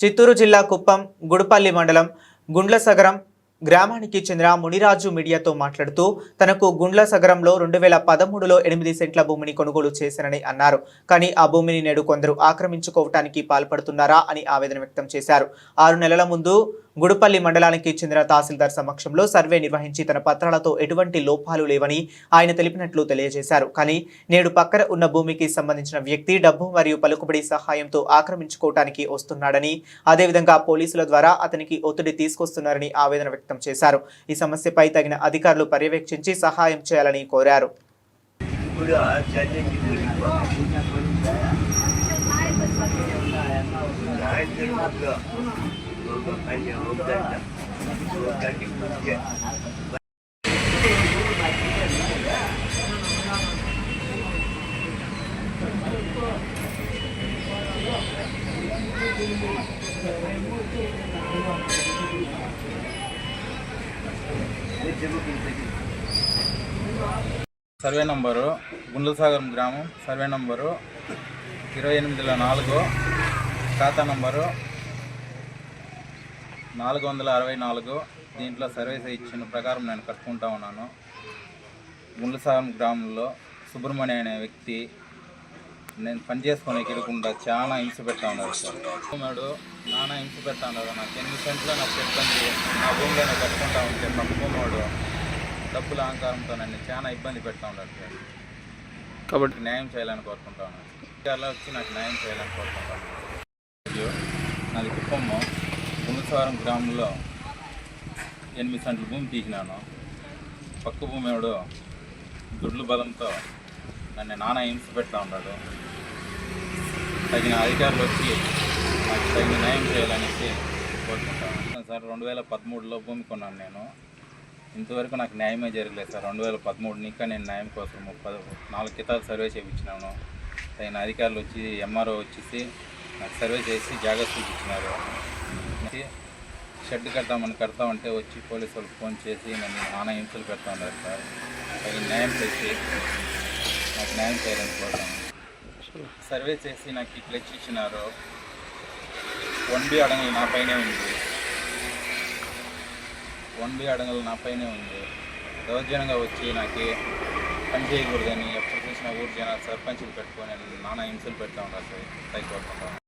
చిత్తూరు జిల్లా కుప్పం గుడిపల్లి మండలం గుండ్లసగరం గ్రామానికి చెందిన మునిరాజు మీడియాతో మాట్లాడుతూ తనకు గుండ్లసగరంలో రెండు వేల పదమూడులో ఎనిమిది సెంట్ల భూమిని కొనుగోలు చేశానని అన్నారు. కానీ ఆ భూమిని నేడు కొందరు ఆక్రమించుకోవటానికి పాల్పడుతున్నారా అని ఆవేదన వ్యక్తం చేశారు. ఆరు నెలల ముందు గుడుపల్లి మండలానికి చెందిన తహసీల్దార్ సమక్షంలో సర్వే నిర్వహించి తన పత్రాలతో ఎటువంటి లోపాలు లేవని ఆయన తెలిపినట్లు తెలియజేశారు. కానీ నేడు పక్కన ఉన్న భూమికి సంబంధించిన వ్యక్తి డబ్బు మరియు పలుకుబడి సహాయంతో ఆక్రమించుకోవటానికి వస్తున్నాడని అదేవిధంగా పోలీసుల ద్వారా అతనికి ఒత్తిడి తీసుకొస్తున్నారని ఆవేదన వ్యక్తం చేశారు. ఈ సమస్యపై తగిన అధికారులు పర్యవేక్షించి సహాయం చేయాలని కోరారు. సర్వే నంబరు గుండ్లసాగరం గ్రామం సర్వే నంబరు ఇరవై ఎనిమిదిలో నాలుగు ఖాతా నంబరు నాలుగు వందల అరవై నాలుగు దీంట్లో సర్వీస్ ఇచ్చిన ప్రకారం నేను కట్టుకుంటా ఉన్నాను. గుండ్లసాగరం గ్రామంలో సుబ్రహ్మణ్య అనే వ్యక్తి నేను పని చేసుకునే ఎక్కడకుండా చాలా హింస పెడతా ఉన్నారు సార్. నానా హింస పెడతా ఉన్నారు నాకు ఎనిమిది సెంట్లో నాకు చెప్పండి. నా భూమిలో నేను కట్టుకుంటా ఉంటే పక్కమోడు డబ్బుల అహంకారంతో నన్ను చాలా ఇబ్బంది పెడతా ఉన్నారు సార్. కాబట్టి న్యాయం చేయాలని కోరుకుంటా ఉన్నాను అలా వచ్చి నాకు న్యాయం చేయాలని కోరుకుంటాను మరియు నాది కుప్పము గుండసారం గ్రామంలో ఎనిమిది సెంట్ల భూమి తీసినాను. పక్క భూమి ఎవడు దుడ్లు బలంతో నన్ను నానా హింస పెడతా ఉన్నాడు. తగిన అధికారులు వచ్చి నాకు తగిన న్యాయం చేయాలనేసి కోరుకుంటాను. సార్ రెండు వేల పదమూడులో భూమి కొన్నాను నేను. ఇంతవరకు నాకు న్యాయమే జరగలేదు సార్. రెండు వేల పదమూడు ఇంకా నేను న్యాయం కోసం పద నాలుగు కితాలు సర్వే చేయించినాను. తగిన అధికారులు వచ్చి ఎంఆర్ఓ వచ్చేసి నాకు సర్వే చేసి జాగ్రత్తలు ఇచ్చినారు షెడ్ కడతామని కడతామంటే వచ్చి పోలీసు వాళ్ళకి ఫోన్ చేసి నన్ను నానా హింసలు పెడతా ఉన్నారు సార్. అది న్యాయం చేసి నాకు న్యాయం చేయాలని కోరుతాను. సర్వే చేసి నాకు ఇట్లా క్లచ్ ఇచ్చినారు. వన్ బి అడగలు నా పైనే ఉంది. వన్ బి అడగలు నా పైనే ఉంది. దౌర్జన్యంగా వచ్చి నాకు పని చేయకూడదని ఎప్పుడు చూసినా ఊరు జనాలు సర్పంచులు పెట్టుకొని నానా హింసలు పెడతా ఉన్నారు సార్. పైకి